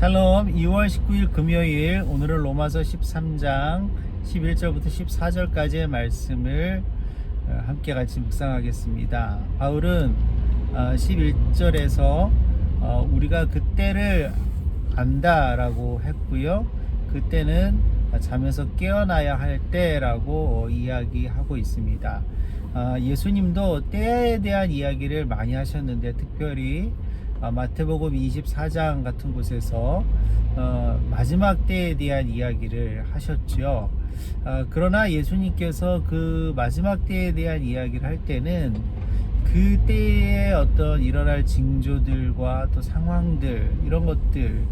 샬롬 2월 19일 금요일 오늘은 로마서 13장 11절부터 14절까지의 말씀을 어, 함께 같이 묵상하겠습니다. 바울은 11절에서 우리가 그때를 안다라고 했고요. 그때는 잠에서 깨어나야 할 때라고 이야기하고 있습니다. 아, 예수님도 때에 대한 이야기를 많이 하셨는데 특별히 아, 마태복음 24장 같은 곳에서 어, 마지막 때에 대한 이야기를 하셨죠. 아, 그러나 예수님께서 그 마지막 때에 대한 이야기를 할 때는 그 때에 어떤 일어날 징조들과 또 상황들 이런 것들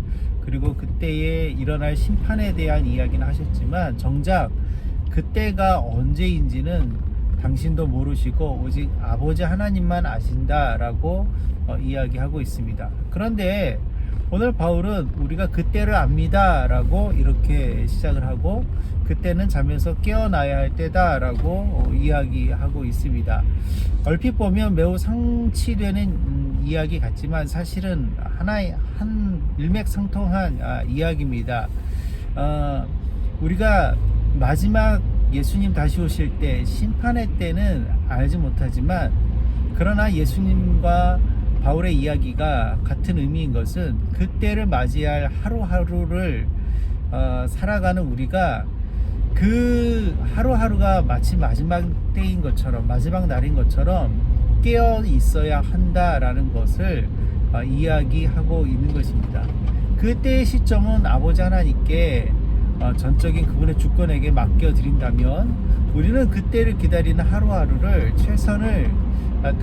그리고 그때에 일어날 심판에 대한 이야기는 하셨지만 정작 그때가 언제인지는 당신도 모르시고 오직 아버지 하나님만 아신다라고 어, 이야기하고 있습니다. 그런데 오늘 바울은 우리가 그때를 압니다라고 이렇게 시작을 하고 그때는 잠에서 깨어나야 할 때다라고 어, 이야기하고 있습니다. 얼핏 보면 매우 상치되는 음, 이야기 같지만 사실은 하나의 한 일맥상통한 아, 이야기입니다. 어, 우리가 마지막 예수님 다시 오실 때 심판의 때는 알지 못하지만 그러나 예수님과 바울의 이야기가 같은 의미인 것은 그때를 맞이할 하루하루를 어, 살아가는 우리가 그 하루하루가 마치 마지막 때인 것처럼 마지막 날인 것처럼 깨어 있어야 한다라는 것을 어, 이야기하고 있는 것입니다. 그때의 시점은 아버지 하나님께 어, 전적인 그분의 주권에게 맡겨 드린다면 우리는 그때를 기다리는 하루하루를 최선을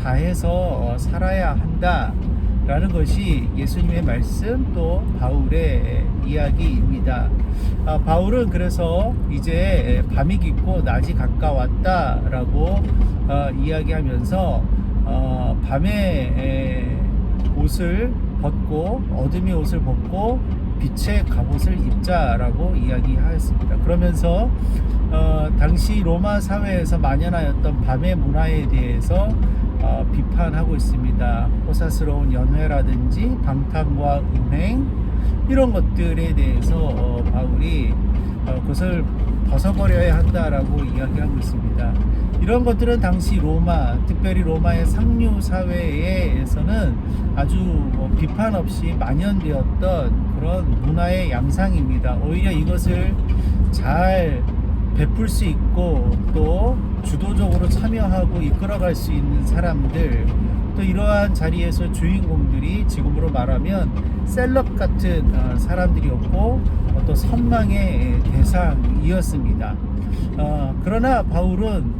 다해서 어, 살아야 한다라는 것이 예수님의 말씀 또 바울의 이야기입니다. 아, 바울은 그래서 이제 밤이 깊고 낮이 가까웠다라고 어, 이야기하면서 어, 밤에 옷을 벗고 어둠의 옷을 벗고 빛의 갑옷을 입자라고 이야기하였습니다. 그러면서 어, 당시 로마 사회에서 만연하였던 밤의 문화에 대해서 어, 비판하고 있습니다. 호사스러운 연회라든지 방탕과 음행 이런 것들에 대해서 어, 바울이 어, 그것을 벗어버려야 한다라고 이야기하고 있습니다. 이런 것들은 당시 로마, 특별히 로마의 상류 사회에서는 아주 뭐 비판 없이 만연되었던 그런 문화의 양상입니다. 오히려 이것을 잘 베풀 수 있고 또 주도적으로 참여하고 이끌어갈 수 있는 사람들 또 이러한 자리에서 주인공들이 지금으로 말하면 셀럽 같은 어, 사람들이었고 또 선망의 대상이었습니다. 어, 그러나 바울은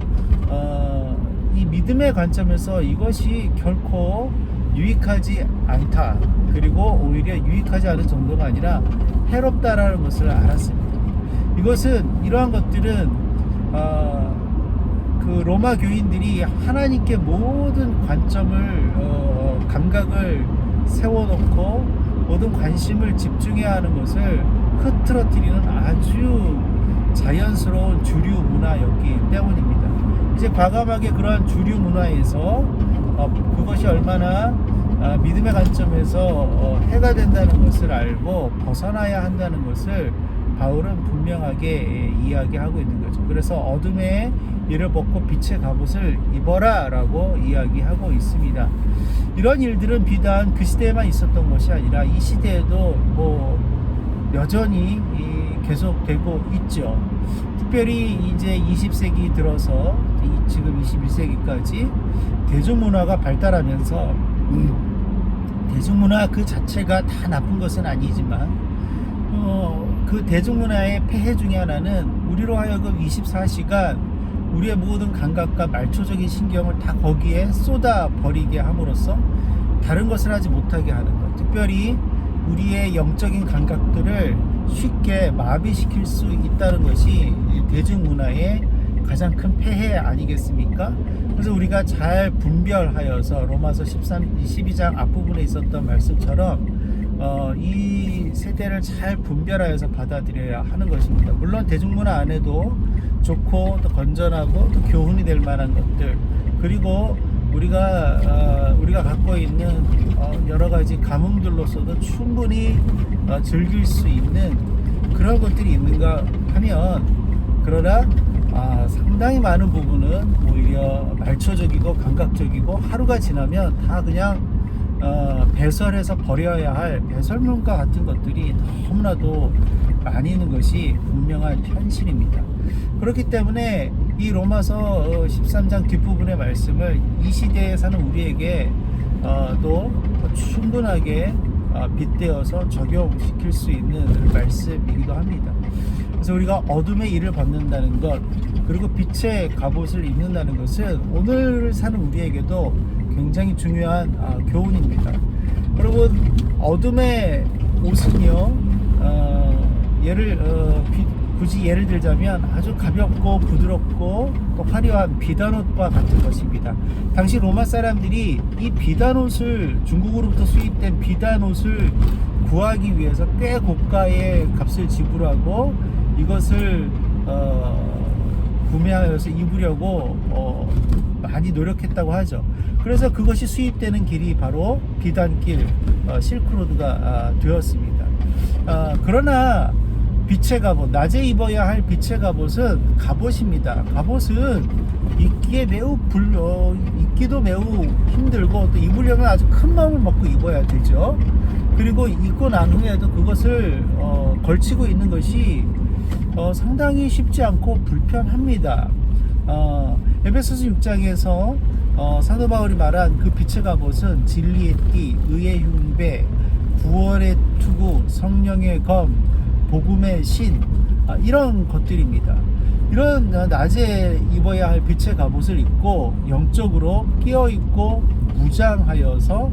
어, 이 믿음의 관점에서 이것이 결코 유익하지 않다. 그리고 오히려 유익하지 않은 정도가 아니라 해롭다라는 것을 알았습니다. 이것은 이러한 것들은 어, 그 로마 교인들이 하나님께 모든 관점을 어, 감각을 세워놓고 모든 관심을 집중해야 하는 것을 흐트러뜨리는 아주 자연스러운 주류 문화였기 때문입니다. 이제 과감하게 그러한 주류 문화에서 어, 그것이 얼마나 아, 믿음의 관점에서 어, 해가 된다는 것을 알고 벗어나야 한다는 것을 바울은 분명하게 예, 이야기하고 있는 거죠. 그래서 어둠의 이를 벗고 빛의 갑옷을 입어라 라고 이야기하고 있습니다. 이런 일들은 비단 그 시대에만 있었던 것이 아니라 이 시대에도 뭐 여전히 계속되고 있죠. 특별히 이제 20세기 들어서 지금 21세기까지 대중문화가 발달하면서 음, 대중문화 그 자체가 다 나쁜 것은 아니지만 어, 그 대중문화의 폐해 중에 하나는 우리로 하여금 24시간 우리의 모든 감각과 말초적인 신경을 다 거기에 쏟아 버리게 함으로써 다른 것을 하지 못하게 하는 것. 특별히 우리의 영적인 감각들을 쉽게 마비시킬 수 있다는 것이 대중문화의 가장 큰 폐해 아니겠습니까? 그래서 우리가 잘 분별하여서 로마서 13, 12장 앞부분에 있었던 말씀처럼 어, 이 세대를 잘 분별하여서 받아들여야 하는 것입니다. 물론 대중문화 안에도 좋고 또 건전하고 또 교훈이 될 만한 것들 그리고 우리가 어, 우리가 갖고 있는 어, 여러 가지 감흥들로서도 충분히 어, 즐길 수 있는 그런 것들이 있는가 하면 그러나 아, 상당히 많은 부분은 오히려 말초적이고 감각적이고 하루가 지나면 다 그냥 어, 배설해서 버려야 할 배설물과 같은 것들이 너무나도 많이 있는 것이 분명한 현실입니다. 그렇기 때문에 이 로마서 어, 13장 뒷부분의 말씀을 이 시대에 사는 우리에게 어, 또 충분하게 어, 빗대어서 적용시킬 수 있는 말씀이기도 합니다. 그래서 우리가 어둠의 일을 벗는다는 것 그리고 빛의 갑옷을 입는다는 것은 오늘 사는 우리에게도 굉장히 중요한 아, 교훈입니다. 여러분 어둠의 옷은요 어, 예를 어, 비- 굳이 예를 들자면 아주 가볍고 부드럽고 또 화려한 비단옷과 같은 것입니다. 당시 로마 사람들이 이 비단옷을 중국으로부터 수입된 비단옷을 구하기 위해서 꽤 고가의 값을 지불하고 이것을 어, 구매하여서 입으려고 어, 많이 노력했다고 하죠. 그래서 그것이 수입되는 길이 바로 비단길 어, 실크로드가 아, 되었습니다. 아, 그러나 빛의 갑옷, 낮에 입어야 할 빛의 갑옷은 갑옷입니다. 갑옷은 입기에 매우 불, 어, 입기도 매우 힘들고 또 입으려면 아주 큰 마음을 먹고 입어야 되죠. 그리고 입고 난 후에도 그것을 어, 걸치고 있는 것이 어, 상당히 쉽지 않고 불편합니다. 어, 에베소서 6장에서 어, 사도 바울이 말한 그 빛의 갑옷은 진리의 띠, 의의 흉배, 구원의 투구, 성령의 검, 복음의 신 아, 이런 것들입니다. 이런 어, 낮에 입어야 할 빛의 갑옷을 입고 영적으로 끼어 있고 무장하여서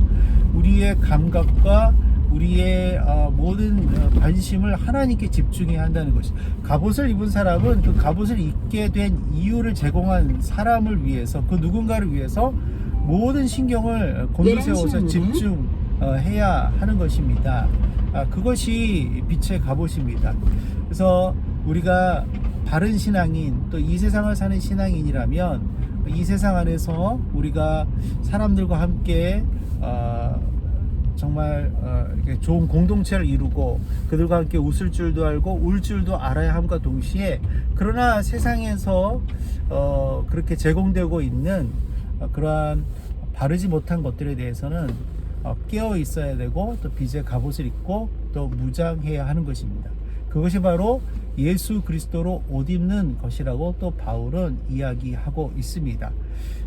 우리의 감각과 우리의 어, 모든 어, 관심을 하나님께 집중해야 한다는 것이 갑옷을 입은 사람은 그 갑옷을 입게 된 이유를 제공한 사람을 위해서 그 누군가를 위해서 모든 신경을 곤두세워서 집중해야 하는 것입니다. 아, 그것이 빛의 갑옷입니다. 그래서 우리가 바른 신앙인 또 이 세상을 사는 신앙인이라면 이 세상 안에서 우리가 사람들과 함께 어, 정말 어, 이렇게 좋은 공동체를 이루고 그들과 함께 웃을 줄도 알고 울 줄도 알아야 함과 동시에 그러나 세상에서 어, 그렇게 제공되고 있는 어, 그러한 바르지 못한 것들에 대해서는 어, 깨어 있어야 되고 또 빛의 갑옷을 입고 또 무장해야 하는 것입니다. 그것이 바로 예수 그리스도로 옷 입는 것이라고 또 바울은 이야기하고 있습니다.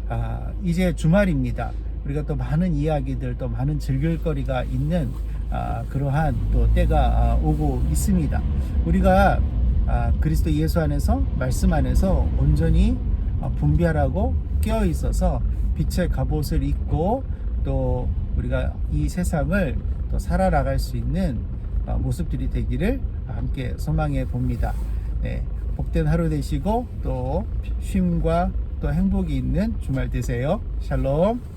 아, 이제 주말입니다. 우리가 또 많은 이야기들 또 많은 즐길거리가 있는 아, 그러한 또 때가 아, 오고 있습니다. 우리가 아, 그리스도 예수 안에서 말씀 안에서 온전히 아, 분별하고 깨어 있어서 빛의 갑옷을 입고 또 우리가 이 세상을 또 살아나갈 수 있는 어, 모습들이 되기를 함께 소망해 봅니다. 네, 복된 하루 되시고 또 쉼과 또 행복이 있는 주말 되세요. 샬롬.